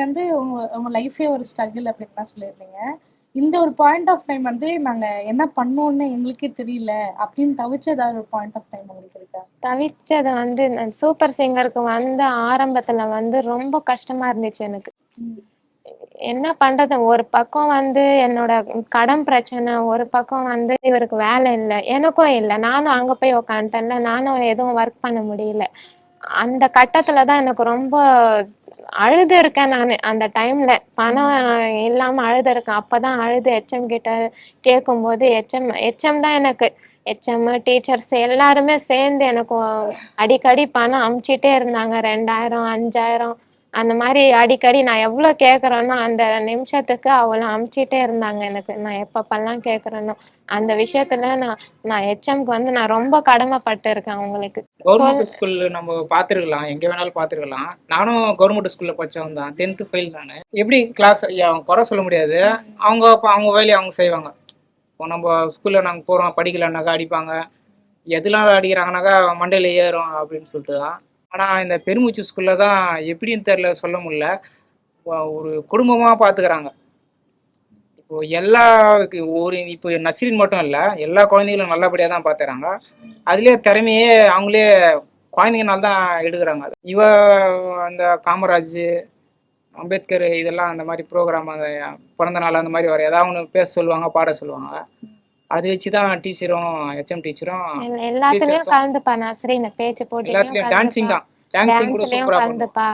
வந்து உங்க உங்க லைஃபே ஒரு ஸ்ட்ரகிள் அப்படின்னு சொல்லியிருந்தீங்க. இந்த ஒரு பாயிண்ட் ஆஃப் டைம் வந்து நாங்க என்ன பண்ணோம்னு எங்களுக்கே தெரியல அப்படின்னு தவிச்ச ஏதாவது ஒரு பாயிண்ட் ஆஃப் டைம் உங்களுக்கு இருக்கா? தவிச்சது வந்து சூப்பர் சிங்கருக்கு வந்த ஆரம்பத்துல வந்து ரொம்ப கஷ்டமா இருந்துச்சு எனக்கு. என்ன பண்றது? ஒரு பக்கம் வந்து என்னோட கடன் பிரச்சனை ஒரு பக்கம் வந்து இவருக்கு வேலை இல்லை எனக்கும் இல்லை. நானும் அங்க போய் உக்காந்துட்டேன்ல நானும் எதுவும் ஒர்க் பண்ண முடியல. அந்த கட்டத்துல தான் எனக்கு ரொம்ப அழுது இருக்கேன் நான். அந்த டைம்ல பணம் இல்லாம அழுது இருக்கேன் அப்பதான் அழுது ஹெச்எம் கிட்ட கேட்கும்போது ஹெச்எம் ஹெச்எம் தான் எனக்கு. ஹெச்எம் டீச்சர்ஸ் எல்லாருமே சேர்ந்து எனக்கு அடிக்கடி பணம் அமுச்சிட்டே இருந்தாங்க. ரெண்டாயிரம் அஞ்சாயிரம். அந்த மாதிரி அடிக்கடி நான் எவ்வளோ கேட்குறேன்னா அந்த நிமிஷத்துக்கு அவளை அமுச்சிட்டே இருந்தாங்க எனக்கு. நான் எப்பப்பெல்லாம் கேட்குறேனோ அந்த விஷயத்துல நான் நான் ஹெச்எம்க்கு வந்து நான் ரொம்ப கடமைப்பட்டு இருக்கேன் அவங்களுக்கு. கவர்மெண்ட் ஸ்கூல் நம்ம பார்த்துருக்கலாம் எங்கே வேணாலும் பார்த்துருக்கலாம் நானும் கவர்மெண்ட் ஸ்கூலில் படித்தவன் தான் டென்த்து ஃபெயில் நான். எப்படி கிளாஸ் குறை சொல்ல முடியாது. அவங்க அவங்க வேலையை அவங்க செய்வாங்க. இப்போ நம்ம ஸ்கூலில் நாங்கள் போகிறோம் படிக்கலன்னாக்கா அடிப்பாங்க. எதுலாம் அடிக்கிறாங்கனாக்கா மண்டையில் ஏறும் அப்படின்னு சொல்லிட்டு தான் ஆனால் இந்த பெருமூச்சு ஸ்கூலில் தான் எப்படின்னு தெரில சொல்ல முடியல. ஒரு குடும்பமாக பார்த்துக்கிறாங்க இப்போ எல்லா ஒரு இப்போ நசீரின் மட்டும் இல்லை எல்லா குழந்தைகளும் நல்லபடியாக தான் பார்த்துக்கிறாங்க அதுலேயே திறமையே அவங்களே குழந்தைங்கனால தான் எடுக்கிறாங்க. இவ அந்த காமராஜ் அம்பேத்கர் இதெல்லாம் அந்த மாதிரி ப்ரோக்ராம் அந்த பிறந்த நாள் அந்த மாதிரி வர ஏதாவது ஒன்று பேச சொல்லுவாங்க பாட சொல்லுவாங்க. அது வச்சு தான் டீச்சரும் ஹெச்எம் டீச்சரும் எல்லா- எல்லாத்துலயும்? கலந்துப்பா. நஸ்ரீன் இந்த பேச்சு எல்லாத்துலயும் டான்சிங் தான். டான்சிங் கூட சூப்பரா கலந்துப்பா.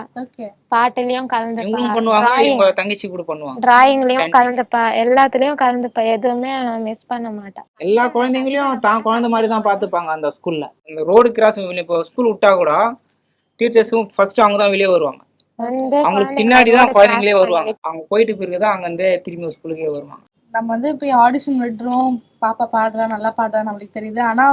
பாட்டுலயும் கலந்துப்பா. பண்ணுவாங்க இவங்க தங்கச்சி கூட பண்ணுவாங்க. டிராயிங்லயும். கலந்துப்பா. எல்லாத்துலயும் கலந்துப்பா. எதுவுமே மிஸ் பண்ண மாட்டா. எல்லா குழந்தைங்களையும் தான் குழந்தை மாதிரி தான் பார்த்துப்பாங்க அந்த ஸ்கூல்ல இந்த ரோடு கிராஸ் இப்போ ஸ்கூல் விட்டா கூட டீச்சர்ஸும் ஃபர்ஸ்ட் அவங்க தான் வெளியே வருவாங்க. அவங்களுக்கு பின்னாடி தான் குழந்தைங்களே வருவாங்க. அவங்க போயிட்டு பிறகு தான் அங்கேருந்தே திரும்பி ஸ்கூலுக்கே வருவாங்க. நம்ம வந்து போய் ஆடிஷன் விடுறோம் பாப்பா பாடுறா நல்லா பாடுறா நம்மளுக்கு தெரியுது. ஆனா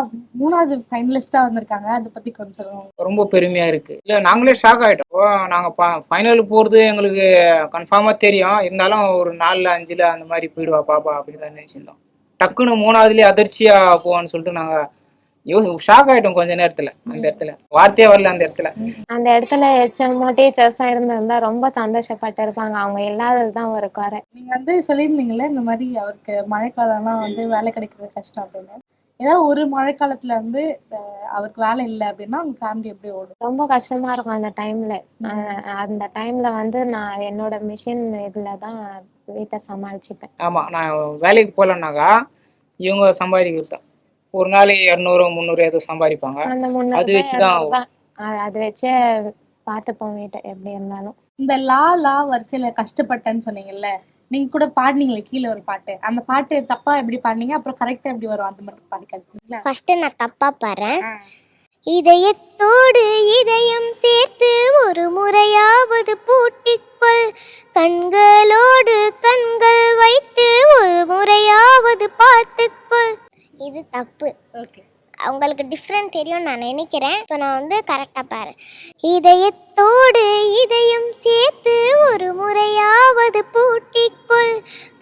மூணாவது ஃபைனலிஸ்டா வந்திருக்காங்க. அதை பத்தி கொஞ்சம் சொல்லுங்க. ரொம்ப பெருமையா இருக்கு. இல்ல நாங்களே ஷாக் ஆயிட்டோம். நாங்க ஃபைனலுக்கு போறது எங்களுக்கு கன்ஃபார்மா தெரியும். இருந்தாலும் ஒரு நாலுல அஞ்சுல அந்த மாதிரி போயிடுவா பாப்பா அப்படின்னு தான் நினைச்சிருந்தோம். டக்குன்னு மூணாவதுலயே அதிர்ச்சியா போவான்னு சொல்லிட்டு நாங்க ஷாக் ஆயிட்டோம் கொஞ்ச நேரத்துல. அந்த இடத்துல. வார்த்தையே வரல அந்த இடத்துல. அந்த இடத்துல ஹெச்எம்மோ டீச்சர்ஸா இருந்திருந்தா ரொம்ப சந்தோஷப்பட்டு இருப்பாங்க. அவங்க இல்லாததுதான் ஒரு குறை. நீங்க வந்து சொல்லியிருந்தீங்கல்ல இந்த மாதிரி அவருக்கு மழைக்காலம்லாம் வந்து வேலை கிடைக்கிறது கஷ்டம் அப்படின்னு. ஏதாவது ஒரு மழைக்காலத்துல வந்து அஹ், அவருக்கு வேலை இல்லை அப்படின்னா உங்க ஃபேமிலி எப்படி ஓடும்? ரொம்ப கஷ்டமா இருக்கும் அந்த டைம்ல அந்த டைம்ல வந்து நான் என்னோட மிஷின் இதுல தான் வீட்டை சமாளிச்சுப்பேன். ஆமா நான் வேலைக்கு போகலன்னாக்கா இவங்க சம்பாதிக்கிறது தான். ஒரு நாளைக்கு இரநூறு முந்நூறு ஏதோ சம்பாதிப்பாங்க. அது வச்சுதான் அது- வச்சே பார்த்துப்போம் வீட்டை எப்படி இருந்தாலும். இந்த லா லா வரிசையில கஷ்டப்பட்டேன்னு சொன்னீங்கல்ல நீங்க கூட பாடுனீங்களே கீழே ஒரு பாட்டு. அந்த பாட்டு தப்பா எப்படி பாடுனீங்க? அப்புறம் கரெக்டா எப்படி வரும்? அந்த மாதிரி பாடி காட்டுறீங்களா ஃபர்ஸ்ட் நான் தப்பா பாடுறேன். இதயத்தோடு இதயம் சேர்த்து ஒரு முறையாவது பூட்டிக்கொள். கண்களோடு கண்கள் வைத்து ஒரு முறையாவது பார்த்துக்கொள். இது தப்பு. ஓகே. உங்களுக்கு டிஃப்ரெண்ட் தெரியும் நான் நினைக்கிறேன். இப்போ நான் வந்து கரெக்டாக பாரு. இதயத்தோடு இதயம் சேர்த்து ஒரு முறையாவது பூட்டிக்கொள்.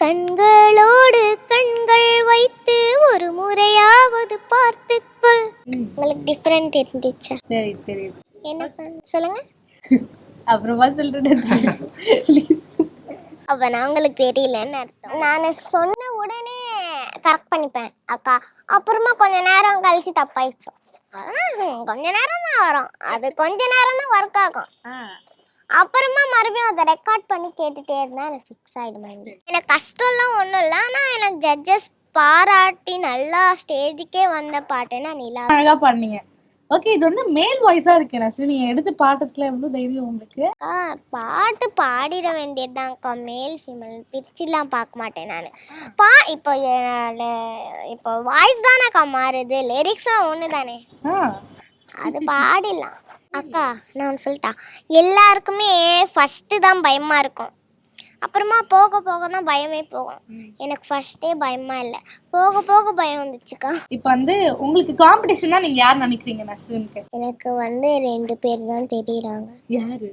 கண்களோடு கண்கள் வைத்து ஒரு முறையாவது பார்த்துக்கொள். உங்களுக்கு டிஃப்ரெண்ட் இருந்துச்சா தெரியுது என்ன சொல்லுங்க. அப்புறமா சொல்லிட்டு அப்ப நான் உங்களுக்கு தெரியலன்னு அர்த்தம். நான் சொன்ன உடனே கரெக்ட் பண்ணிப்பேன். அக்கா அப்புறமா கொஞ்ச நேரம் கழிச்சு தப்பாயிடுச்சோம் கொஞ்ச நேரம் தான் வரும். அது கொஞ்ச நேரம் தான் ஒர்க் ஆகும். அப்புறமா மறுபடியும் அதை ரெக்கார்ட் பண்ணி கேட்டுட்டே இருந்தா எனக்கு ஃபிக்ஸ் ஆயிடும். எனக்கு கஷ்டம்லாம் ஒன்றும் இல்லை. ஆனால் எனக்கு ஜட்ஜஸ் பாராட்டி நல்லா ஸ்டேஜுக்கே வந்த பாட்டுன்னா நிலா? அழகா பாடுனீங்க ஓகே இது வந்து மேல் வாய்ஸா இருக்கு நசி நீங்க எடுத்து பாடுறதுல எவ்வளவு தைரியம் உங்களுக்கு? அக்கா பாட்டு பாடிட வேண்டியதுதான்க்கா. மேல் ஃபீமேல் பிரிச்சுலாம் பார்க்க மாட்டேன் நான். பா இப்போ என்னோட இப்போ வாய்ஸ் தானேக்கா மாறுது. லிரிக்ஸ்லாம் ஒன்று தானே ஆ. அது பாடிடலாம். அக்கா நான் சொல்லிட்டா எல்லாருக்குமே ஃபஸ்ட்டு தான் பயமாக இருக்கும். அப்புறமா போக போக தான் பயமே போகும். எனக்கு ஃபஸ்ட்டே பயமாக இல்லை. போக போக பயம் வந்துச்சுக்கா. இப்போ வந்து உங்களுக்கு காம்படிஷன்னா நீங்க யார் நினைக்கிறீங்க நஸ்ரின்க்கு எனக்கு வந்து ரெண்டு பேர் தான் தெரியுறாங்க. யாரு?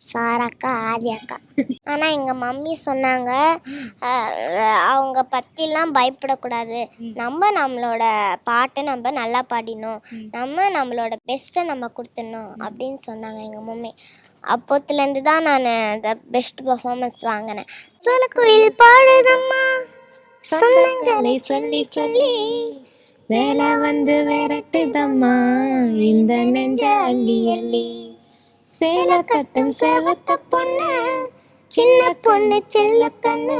சாராக்கா ஆதி அக்கா ஆனால் எங்கள் மம்மி சொன்னாங்க அவங்க பற்றிலாம் பயப்படக்கூடாது. நம்ம நம்மளோட பாட்டை நம்ம நல்லா பாடினோம். நம்ம நம்மளோட பெஸ்ட்டை நம்ம கொடுத்துடணும் அப்படின்னு சொன்னாங்க எங்கள் மம்மி. அப்போத்துலேருந்து தான் நான் பெஸ்ட் பர்ஃபார்மன்ஸ் வாங்கினேன். சொல்ல குயில் பாடுதம்மா. சொந்தங்களை சொல்லி. சொல்லி. வேலை வந்து விரட்டுதம்மா. இந்த நெஞ்ச அள்ளி அள்ளி. சேலை கட்டும் சேலத்த பொண்ணு சின்ன பொண்ணு செல்ல கண்ணு.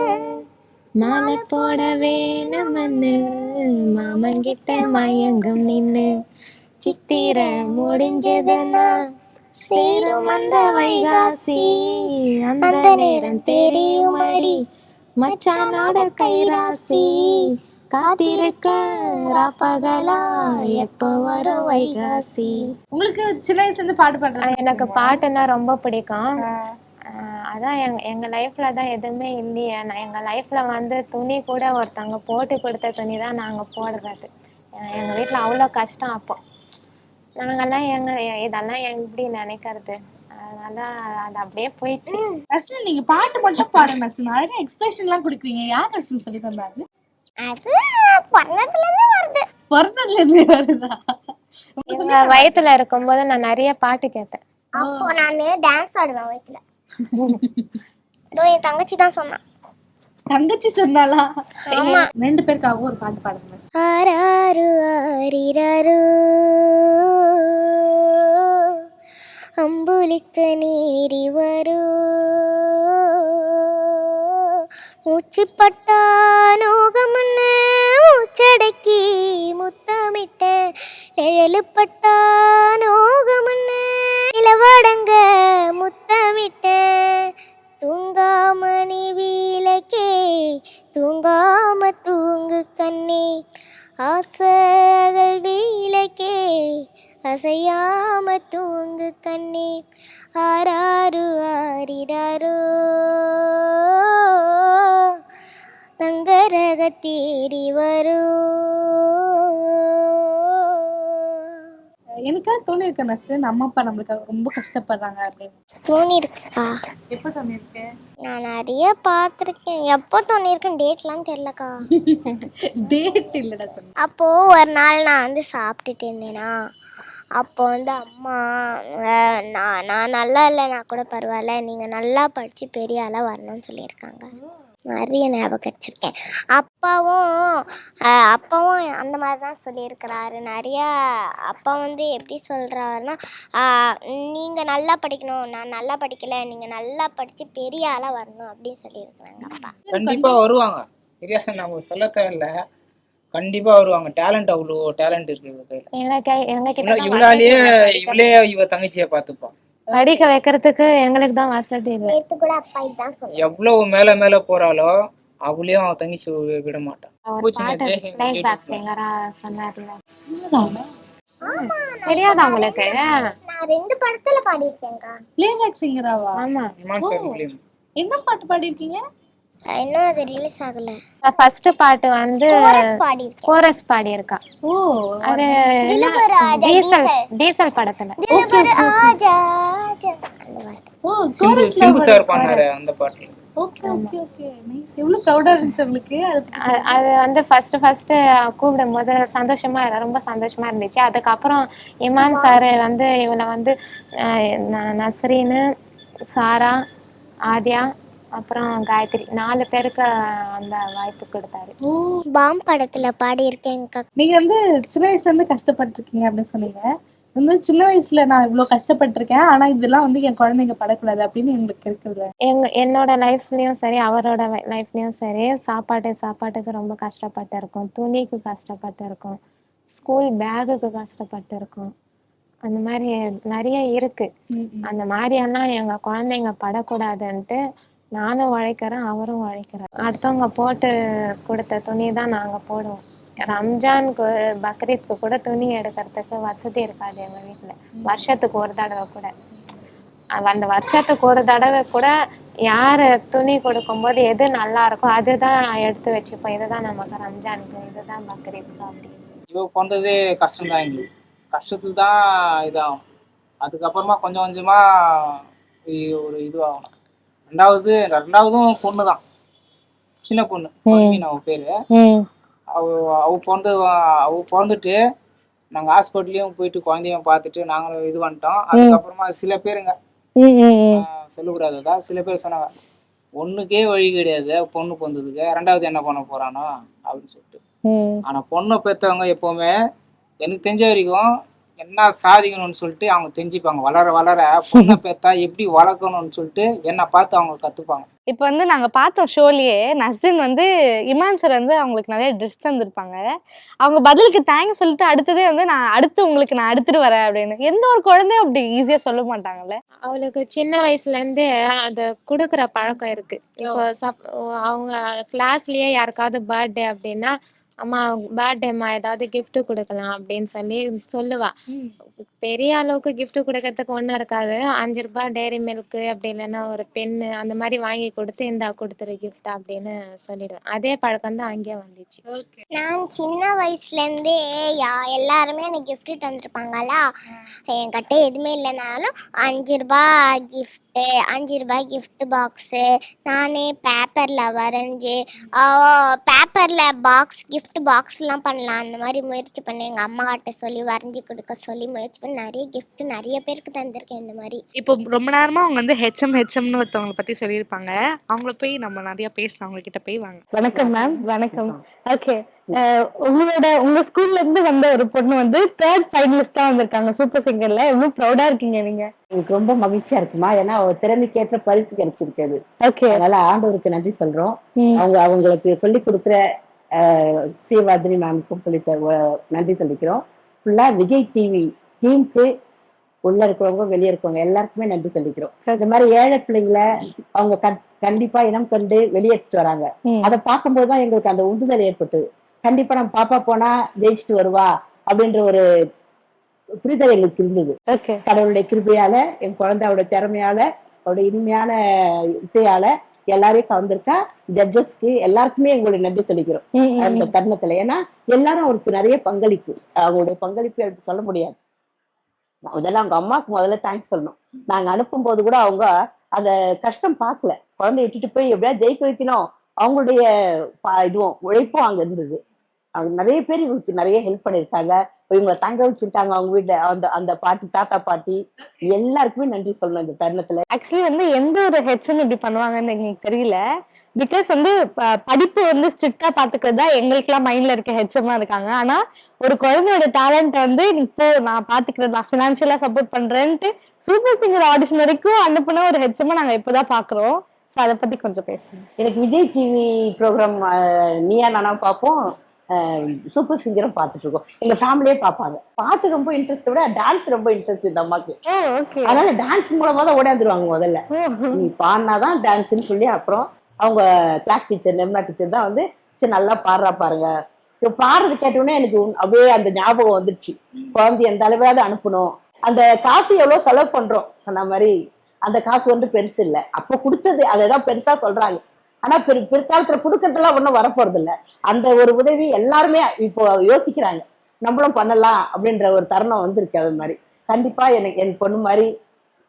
மாலை போட வேணுமன்னு மாமன் கிட்ட மயங்கும் நின்னு சித்திர முடிஞ்சதுன்னா சேரும் அந்த வைகாசி. அந்த நேரம் தெரியும் அடி மச்சானோட கைராசி. காத்திருக்க ராப்பகலா எப்போ வரும் வைகாசி? உங்களுக்கு சின்ன வயசுல இருந்து பாட்டு பாடுறது எனக்கு பாட்டுன்னா ரொம்ப பிடிக்கும். அதான் எங்க எங்க லைஃப்ல தான் எதுவுமே இல்லையே. நான் எங்க லைஃப்ல வந்து துணி கூட ஒருத்தவங்க போட்டு கொடுத்த துணி தான் நாங்க போடுறது. எங்க வீட்ல அவ்வளோ கஷ்டம் அப்போ. நாங்கெல்லாம் எங்க இதெல்லாம் எப்படி நினைக்கிறது? அதனால அது அப்படியே போயிடுச்சு. நஸ்ரின் நீங்க பாட்டு மட்டும் பாடுங்க நஸ்ரின் அழகா எக்ஸ்பிரஷன் எல்லாம் கொடுக்குறீங்க. யார் நஸ்ரின் சொல்லி தந்தாரு? அது வருது. பிறந்ததுல இருந்து வருதா எங்க வயித்துல இருக்கும்போது நான் நிறைய பாட்டு கேட்பேன். அப்போ நான் டான்ஸ் ஆடுவேன் வயிற்றுல இதோ என் தங்கச்சி தான் சொன்னான் தங்கச்சி சொன்னாலா ரெண்டு பேருக்காகவும் ஒரு பாட்டு பாடுங்க. நஸ்ரின். ஆராரு ஆரிராரு. அம்புலிக்கு நீரி வரு. மூச்சு பட்டா நோகமுன்னு மூச்சடக்கி முத்தமிட்ட நிழலு பட்டா நோகமுன்னு முத்தமிட்ட தூங்காம நீ வீலக்கே தூங்காம தூங்கு கண்ணே. ஆசைகள் வீலக்கே அசையாம தூங்கு கண்ணே. ஆறாறு ஆறிடாரோ தங்கரக தேடி வரோ. எனக்கா தோணி இருக்கு நஸ்ரின் அம்மா அப்பா நம்மளுக்காக ரொம்ப கஷ்டப்படுறாங்க அப்படின்னு. தோணி இருக்குக்கா. எப்போ தோணி இருக்கு? நான் நிறைய பார்த்துருக்கேன். எப்போ தோணி இருக்குன்னு டேட்லாம் தெரிலக்கா டேட் இல்லடா தோணி. அப்போ ஒரு நாள் நான் வந்து சாப்பிட்டுட்டு இருந்தேனா அப்போ வந்து அம்மா அஹ், நான் நான் நல்லா இல்லைனா கூட பரவாயில்ல நீங்கள் நல்லா படித்து பெரிய ஆளாக வரணும்னு சொல்லியிருக்காங்க. நிறைய ஞாபகம் வச்சிருக்கேன் அப்பாவும் அப்பாவும் அந்த மாதிரி தான் சொல்லியிருக்கிறாரு. நிறையா அப்பா வந்து எப்படி சொல்கிறாருன்னா நீங்கள் நல்லா படிக்கணும். நான் நல்லா படிக்கலை. நீங்கள் நல்லா படித்து பெரிய ஆளாக வரணும் அப்படின்னு சொல்லியிருக்கிறாங்க அப்பா. கண்டிப்பா வருவாங்க. சரியா? நம்ம சொல்ல தேவையில்ல. கண்டிப்பா வருவாங்க. டேலண்ட் அவ்வளோ டேலண்ட் இருக்கு இவ கையில. இவளாலேயே. இவளே இவ தங்கச்சியை பார்த்துப்பா. படிக்க வைக்கிறதுக்கு எங்களுக்கு தான் வசதி இல்லை. நேற்று கூட அப்பா இதுதான் சொன்னாங்க எவ்வளவு மேல மேல போறாளோ அவளையும் அவ தங்கச்சி வி- விட மாட்டான் அவர் பூச்சி பாட்டு நேத்தே பிளே கேட்டு பேக் சிங்கரா சொன்னார்ல தெரியாதா உங்களுக்கு? நான் ரெண்டு படத்துல பாடியிருக்கேன்க்கா. பிளேபேக் சிங்கராவா ஆமா இமான் சார் மூலியமா என்ன பாட்டு பாடிருக்கீங்க இன்னும் அது ரிலீஸ் ஆகல. ஃபர்ஸ்ட் பாட்டு வந்து கோரஸ் கோரஸ் பாடி இருக்கா ஓ அது டீசல் டீசல். படத்துல. பாட்டு. ஓ கோரஸ்ல சிம்பு சார் பண்ணாரு அந்த பாட்டுல. Okay okay okay. நைஸ் எவ்வளவு ப்ரௌடா இருந்துச்சு உங்களுக்கு? அது வந்து ஃபர்ஸ்ட் ஃபர்ஸ்ட் கூப்பிடும் போது சந்தோஷமா ரொம்ப சந்தோஷமா இருந்துச்சு. அதுக்கப்புறம் இமான் சார் வந்து இவளை வந்து நஸ்ரீனு சாரா ஆத்யா அப்புறம் காயத்ரி நாலு பேருக்கு அந்த வாய்ப்பு கொடுத்தாரு. ஓ பாம் படத்துல பாடியிருக்கேன்க்கா நீங்க வந்து சின்ன வயசுல இருந்து கஷ்டப்பட்டிருக்கீங்க அப்படின்னு சொன்னீங்க. வந்து சின்ன வயசுல நான் இவ்வளவு கஷ்டப்பட்டிருக்கேன் ஆனா இதெல்லாம் வந்து என் குழந்தைங்க படக்கூடாது அப்படின்னு எங்களுக்கு இருக்குல்ல எங்க என்னோட லைஃப்லயும் சரி அவரோட லைஃப்லயும் சரி சாப்பாட்டு சாப்பாட்டுக்கு ரொம்ப கஷ்டப்பட்டு இருக்கோம் துணிக்கு கஷ்டப்பட்டு இருக்கோம் ஸ்கூல் பேகுக்கு கஷ்டப்பட்டு இருக்கோம் அந்த மாதிரி நிறைய இருக்கு. அந்த மாதிரியெல்லாம் எங்க குழந்தைங்க படக்கூடாதுன்ட்டு நானும் உழைக்கிறேன் அவரும் உழைக்கிறார். அடுத்தவங்க போட்டு கொடுத்த துணி தான் நாங்க போடுவோம். ரம்ஜானுக்கு பக்ரீத்க்கு கூட துணி எடுக்கிறதுக்கு வசதி இருக்காது எங்க வீட்டில் வருஷத்துக்கு ஒரு தடவை கூட. அந்த வருஷத்துக்கு ஒரு தடவை கூட யாரு துணி கொடுக்கும்போது எது நல்லா இருக்கோ அதுதான் எடுத்து வச்சுப்போம். இதுதான் நமக்கு ரம்ஜானுக்கு இதுதான் பக்ரீத்க்கு அப்படின்னு. இவ பிறந்ததே கஷ்டம் தான் எங்களுக்கு. கஷ்டத்துல தான் இதாகும். அதுக்கப்புறமா கொஞ்சம் கொஞ்சமா ஒரு இதுவாகணும் ரெண்டாவது ரெண்டாவதும் பொண்ணு தான் சின்ன பொண்ணு மீன் அவ பேரு. அவ அவ பிறந்து அவ பிறந்துட்டு நாங்கள் ஹாஸ்பிட்டல்லையும் போயிட்டு குழந்தையும் பார்த்துட்டு நாங்களும் இது பண்ணிட்டோம். அதுக்கப்புறமா சில பேருங்க. சொல்லக்கூடாதுதா சில பேர் சொன்னாங்க ஒண்ணுக்கே வழி கிடையாது பொண்ணு பிறந்ததுக்கு. ரெண்டாவது என்ன பண்ண போறானோ? அப்படின்னு சொல்லிட்டு. ஆனா பொண்ணை பெற்றவங்க எப்பவுமே எனக்கு தெரிஞ்ச வரைக்கும் என்ன சாதிக்கணும்னு சொல்லிட்டு அவங்க தெரிஞ்சுப்பாங்க. வளர வளர பொண்ணை பெத்தா எப்படி வளர்க்கணும்னு சொல்லிட்டு என்னை பார்த்து அவங்க கத்துப்பாங்க. இப்போ வந்து நாங்க பார்த்தோம் ஷோலயே நஸ்ரின் வந்து இமான் சார் வந்து அவங்களுக்கு நிறைய ட்ரெஸ் தந்திருப்பாங்க. அவங்க பதிலுக்கு தேங்க்ஸ் சொல்லிட்டு அடுத்ததே வந்து நான் அடுத்து உங்களுக்கு நான் எடுத்துட்டு வரேன் அப்படின்னு. எந்த ஒரு குழந்தையும் அப்படி ஈஸியா சொல்ல மாட்டாங்கல்ல? அவளுக்கு சின்ன வயசுல இருந்தே அது கொடுக்குற பழக்கம் இருக்கு. இப்போ சப் அவங்க கிளாஸ்லயே யாருக்காவது பர்த்டே அப்படின்னா அம்மா பர்த்டேம்மா ஏதாவது gift கொடுக்கலாம் அப்படின்னு சொல்லி சொல்லுவா. பெரிய அளவுக்கு gift கொடுக்கறதுக்கு ஒன்றும் இருக்காது. அஞ்சு ரூபாய் டேரி மில்க் அப்படி இல்லைன்னா ஒரு பென்னு அந்த மாதிரி வாங்கி கொடுத்து இந்தா கொடுத்துரு gift அப்படின்னு சொல்லிடுவேன். அதே பழக்கம் தான் அங்கேயே வந்துச்சு. நான் சின்ன வயசுலேருந்தே யா எல்லாருமே எனக்கு gift தந்திருப்பாங்களா என்கிட்ட எதுவுமே இல்லைனாலும் அஞ்சு ரூபா கிஃப்ட்டு அஞ்சு ரூபாய் gift பாக்ஸு நானே பேப்பரில் வரைஞ்சி பேப்பரில் பாக்ஸ் gift பாக்ஸ்லாம் பண்ணலாம். அந்த மாதிரி முயற்சி பண்ணி எங்கள் அம்மா கிட்ட சொல்லி வரைஞ்சி கொடுக்க சொல்லி முயற்சி பண்ணி நிறைய gift நிறைய பேருக்கு தந்திருக்கேன் இந்த மாதிரி. இப்போ ரொம்ப நேரமா அவங்க வந்து ஹெச்எம் ஹெச்எம்னு ஒருத்தவங்களை பத்தி சொல்லியிருப்பாங்க. அவங்கள போய் நம்ம நிறைய பேசலாம். அவங்க கிட்ட போய் வாங்க. வணக்கம் மேம் வணக்கம். ஓகே உங்களோட உங்க ஸ்கூல்ல இருந்து வந்த ஒரு பொண்ணு வந்து தேர்ட் ஃபைனலிஸ்டா வந்திருக்காங்க சூப்பர் சிங்கர்ல எவ்வளவு ப்ரௌடா இருக்கீங்க நீங்க? எனக்கு ரொம்ப மகிழ்ச்சியா இருக்குமா? ஏன்னா அவ திறமைக்கேற்ற பரிசு கிடைச்சிருக்குது ஓகே அதனால ஆண்டவருக்கு நன்றி சொல்றோம். அவங்க அவங்களுக்கு சொல்லி கொடுக்குற ஸ்ரீவாதினி மேமுக்கும் சொல்லி நன்றி சொல்லிக்கிறோம். ஃபுல்லா விஜய் டிவி டீமுக்கு உள்ள இருக்கிறவங்க வெளியே இருக்கவங்க எல்லாருக்குமே நன்றி சொல்லிக்கிறோம். இந்த மாதிரி ஏழை பிள்ளைங்களை அவங்க கண்- கண்டிப்பா இனம் கண்டு வெளியேற்றிட்டு வராங்க. அதை பார்க்கும்போது தான் எங்களுக்கு அந்த உந்துதல் ஏற்பட்டது. கண்டிப்பா நம்ம பாப்பா போனா ஜெயிச்சுட்டு வருவா அப்படின்ற ஒரு புரிதல் எங்களுக்கு இருந்தது. கடவுளுடைய கிருபையால என் குழந்தையோட திறமையால அவருடைய இனிமையான இசையால எல்லாரையும் கலந்துருக்கா ஜட்ஜஸ்க்கு எல்லாருக்குமே எங்களுடைய நன்றி சொல்லிக்கிறோம். அந்த தருணத்துல. ஏன்னா எல்லாரும் அவருக்கு நிறைய பங்களிப்பு. அவங்களுடைய பங்களிப்பு சொல்ல முடியாது. முதல்ல அவங்க அம்மாவுக்கு முதல்ல தேங்க்ஸ் சொல்லணும். நாங்க அனுப்பும் போது கூட அவங்க அந்த கஷ்டம் பார்க்கல. குழந்தைய விட்டுட்டு போய் எப்படியா ஜெயிக்க வைக்கணும். அவங்களுடைய இதுவும் உழைப்பும் அங்க இருந்தது. அவங்க நிறைய பேர் இவங்களுக்கு நிறைய ஹெல்ப் பண்ணியிருக்காங்க. இவங்களை தங்க வச்சுட்டாங்க அவங்க வீட்டுல அந்த அந்த பாட்டி தாத்தா பாட்டி எல்லாருக்குமே நன்றி சொல்லணும் இந்த தருணத்துல. ஆக்சுவலி வந்து எந்த ஒரு ஹெச்எம் இப்படி பண்ணுவாங்கன்னு எங்களுக்கு தெரியல. பிகாஸ் வந்து ப- படிப்பு வந்து ஸ்ட்ரிக்டா பாத்துக்கிறது தான் எங்களுக்குலாம் மைண்ட்ல இருக்க ஹெச்எம்மா இருக்காங்க. ஆனா ஒரு குழந்தையோட டேலண்ட் வந்து இப்போ நான் பாத்துக்கிறது நான் பினான்சியலா சப்போர்ட் பண்றேன்ட்டு சூப்பர் சிங்கர் ஆடிஷன் வரைக்கும் அனுப்புன ஒரு ஹெச்எம்மா நாங்க இப்பதான் பாக்குறோம். சோ அதை பத்தி கொஞ்சம் பேசுங்க. எனக்கு விஜய் டிவி ப்ரோக்ராம் நீயா நானா பார்ப்போம். சூப்பர் சிங்கரும் பார்த்துட்டு இருக்கோம் எங்க ஃபேமிலியே பார்ப்பாங்க. பாட்டு ரொம்ப இன்ட்ரெஸ்ட் விட டான்ஸ் ரொம்ப இன்ட்ரெஸ்ட் இந்த அம்மாக்கு. அதனால டான்ஸ் மூலமா தான் ஓடியாந்துருவாங்க முதல்ல. நீ பாடினாதான் டான்ஸ்னு சொல்லி அப்புறம் அவங்க கிளாஸ் டீச்சர் நிர்மலா டீச்சர் தான் வந்து சரி நல்லா பாடுறா பாருங்க. இப்போ பாடுறது கேட்டோடனே எனக்கு அப்படியே அந்த ஞாபகம் வந்துருச்சு. குழந்தை எந்த அளவாவது அனுப்பணும். அந்த காசு எவ்வளவு செலவு பண்றோம். சொன்ன மாதிரி அந்த காசு வந்து பெருசு இல்லை. அப்போ கொடுத்தது அதை தான் பெருசா சொல்றாங்க. ஆனா பிற் பிற்காலத்துல கொடுக்கறதெல்லாம் ஒன்றும் வரப்போறது இல்ல அந்த ஒரு உதவி எல்லாருமே இப்போ யோசிக்கிறாங்க. நம்மளும் பண்ணலாம் அப்படின்ற ஒரு தருணம் வந்திருக்கு அது மாதிரி. கண்டிப்பா எனக்கு என் பொண்ணு மாதிரி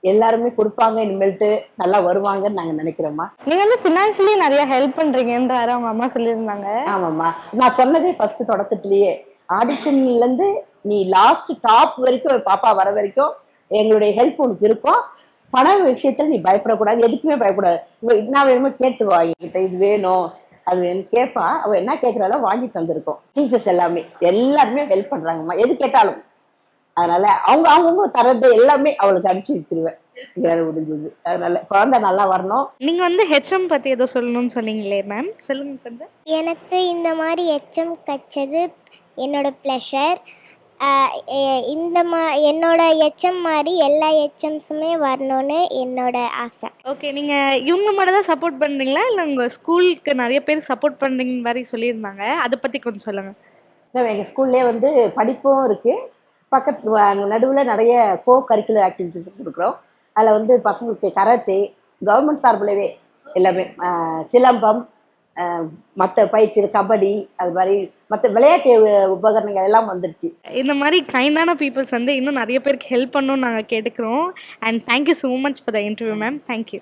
எல்லாருமே கொடுப்பாங்க. இனிமேல்ட்டு நல்லா வருவாங்கன்னு நாங்க நினைக்கிறோம்மா. நீங்க வந்து ஃபினான்ஷியலி நிறைய ஹெல்ப் பண்றீங்கன்றாரு அவங்க அம்மா சொல்லியிருந்தாங்க. ஆமாம்மா. நான் சொன்னதே ஃபர்ஸ்ட் தொடக்கத்திலேயே. ஆடிஷன்ல இருந்து நீ லாஸ்ட் டாப் வரைக்கும் பாப்பா வர வரைக்கும் எங்களுடைய ஹெல்ப் உனக்கு இருக்கும். பண விஷயத்துல நீ பயப்படக்கூடாது. எதுக்குமே பயப்படாது. இவ என்ன வேணுமோ கேட்டு வா என்கிட்ட. இது வேணும் அது வேணும் கேட்பா அவ என்ன கேட்கறாளோ வாங்கி தந்திருக்கோம். டீச்சர்ஸ் எல்லாமே எல்லாருமே ஹெல்ப் பண்றாங்கம்மா. எது கேட்டாலும். அதனால அவங்க அவங்கவுங்க தரது எல்லாமே அவளுக்கு அனுப்பிச்சு வச்சிருவேன். முடிஞ்சது அதனால குழந்தை நல்லா வரணும். நீங்க வந்து ஹெச்எம் பத்தி ஏதோ சொல்லணும்னு சொன்னீங்களே மேம் சொல்லுங்க கொஞ்சம். எனக்கு இந்த மாதிரி எச்சம் கச்சது என்னோட ப்ளஷர் இந்த மா என்னோட எச்சம் மாதிரி எல்லா எச்சம்ஸுமே வரணும்னு என்னோட ஆசை. ஓகே நீங்க இவங்க மட்டும் தான் சப்போர்ட் பண்றீங்களா? இல்ல உங்க ஸ்கூலுக்கு நிறைய பேர் சப்போர்ட் பண்றீங்க மாதிரி சொல்லியிருந்தாங்க. அதை பத்தி கொஞ்சம் சொல்லுங்க. இல்லை, எங்க ஸ்கூல்லே வந்து படிப்பும் இருக்கு. பக்கத்து நடுவில் நிறைய கோ கரிக்குலர் ஆக்டிவிட்டிஸ் கொடுக்குறோம். அதில் வந்து பசங்களுக்கு கராத்தே கவர்மெண்ட் சார்பிலவே எல்லாமே சிலம்பம் மற்ற பயிற்சி கபடி அது மாதிரி மற்ற விளையாட்டு உபகரணங்கள் எல்லாம் வந்துருச்சு. இந்த மாதிரி கைண்டான பீப்புள்ஸ் வந்து இன்னும் நிறைய பேருக்கு ஹெல்ப் பண்ணணும்னு நாங்கள் கேட்டுக்கிறோம். And thank you so much for the interview ma'am thank you